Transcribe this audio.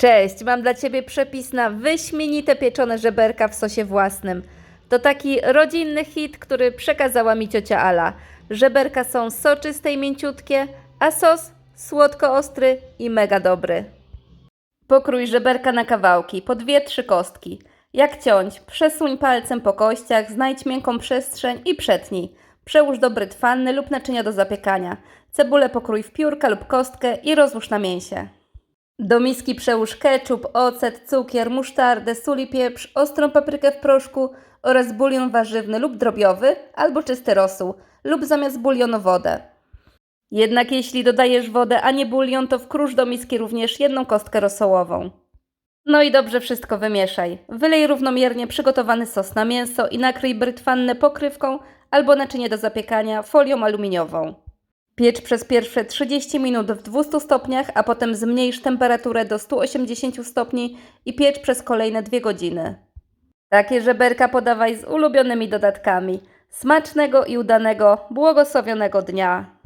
Cześć, mam dla Ciebie przepis na wyśmienite pieczone żeberka w sosie własnym. To taki rodzinny hit, który przekazała mi ciocia Ala. Żeberka są soczyste i mięciutkie, a sos słodko-ostry i mega dobry. Pokrój żeberka na kawałki, po dwie, trzy kostki. Jak ciąć? Przesuń palcem po kościach, znajdź miękką przestrzeń i przetnij. Przełóż do brytwanny lub naczynia do zapiekania. Cebulę pokrój w piórka lub kostkę i rozłóż na mięsie. Do miski przełóż ketchup, ocet, cukier, musztardę, sól i pieprz, ostrą paprykę w proszku oraz bulion warzywny lub drobiowy albo czysty rosół lub zamiast bulionu wodę. Jednak jeśli dodajesz wodę, a nie bulion, to wkrusz do miski również jedną kostkę rosołową. No i dobrze wszystko wymieszaj. Wylej równomiernie przygotowany sos na mięso i nakryj brytwannę pokrywką albo naczynie do zapiekania folią aluminiową. Piecz przez pierwsze 30 minut w 200 stopniach, a potem zmniejsz temperaturę do 180 stopni i piecz przez kolejne 2 godziny. Takie żeberka podawaj z ulubionymi dodatkami. Smacznego i udanego, błogosławionego dnia!